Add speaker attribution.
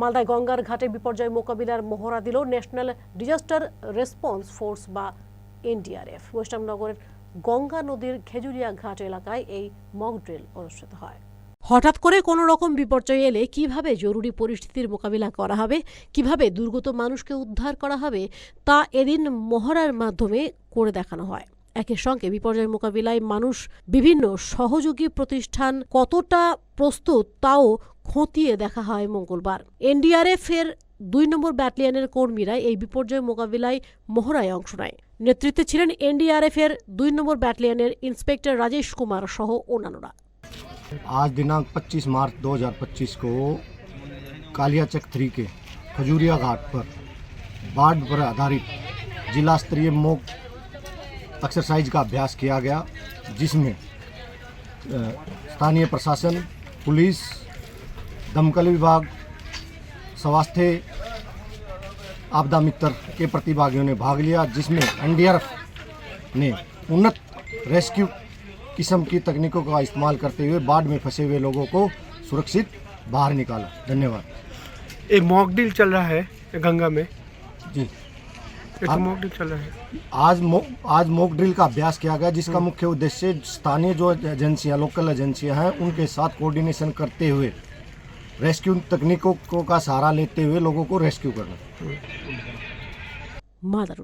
Speaker 1: মালদায় গঙ্গার ঘাটে বিপর্যয় মোকাবিলার মহড়া দিল ন্যাশনাল ডিজাস্টার রেসপন্স ফোর্স বা এনডিআরএফ। ওয়েস্টার্ননগরের গঙ্গা নদীর খেজুরিয়া ঘাট এলাকায় এই মক ড্রিল অনুষ্ঠিত হয়। হঠাৎ করে কোনো রকম বিপর্যয় এলে কীভাবে জরুরি পরিস্থিতির মোকাবিলা করা হবে, কীভাবে দুর্গত মানুষকে উদ্ধার করা হবে, তা এদিন মহড়ার মাধ্যমে করে দেখানো হয়। একের সঙ্গে বিপর্যয় মোকাবিলায় মানুষ বিভিন্ন সহযোগী প্রতিষ্ঠান কতটা প্রস্তুত তাও খতিয়ে দেখা হয় মঙ্গলবার এনডিআরএফ এর দুই নম্বর ব্যাটালিয়নের কর্মীরা এই বিপর্যয় মোকাবিলায় মহড়ায় অংশ নেয় নেতৃত্বে ছিলেন এনডিআরএফ এর দুই নম্বর ব্যাটালিয়নের ইন্সপেক্টর রাজেশ কুমার সহ অন্যান্যরা
Speaker 2: आज दिनांक 25 मार्च 2025 को कालिया चक थ्री के खजूरिया घाट पर बाढ़ पर आधारित जिला स्तरीय मोक एक्सरसाइज का अभ्यास किया गया जिसमें स्थानीय प्रशासन पुलिस दमकल विभाग स्वास्थ्य आपदा मित्र के प्रतिभागियों ने भाग लिया जिसमें एनडीआरएफ ने उन्नत रेस्क्यू किस्म की तकनीकों का इस्तेमाल करते हुए बाढ़ में फंसे हुए लोगों को सुरक्षित बाहर निकाला। धन्यवाद।
Speaker 3: एक मॉक डील चल रहा है गंगा में।
Speaker 2: जी। आज
Speaker 3: मॉक ड्रिल चल रहा है।
Speaker 2: आज मॉक आज मॉक ड्रिल का अभ्यास किया गया जिसका हम्म। मुख्य उद्देश्य स्थानीय जो एजेंसियाँ लोकल एजेंसियाँ हैं उनके साथ कोऑर्डिनेशन करते हुए रेस्क्यू तकनीकों का सहारा लेते हुए लोगों को रेस्क्यू करना।
Speaker 1: हम्म। माता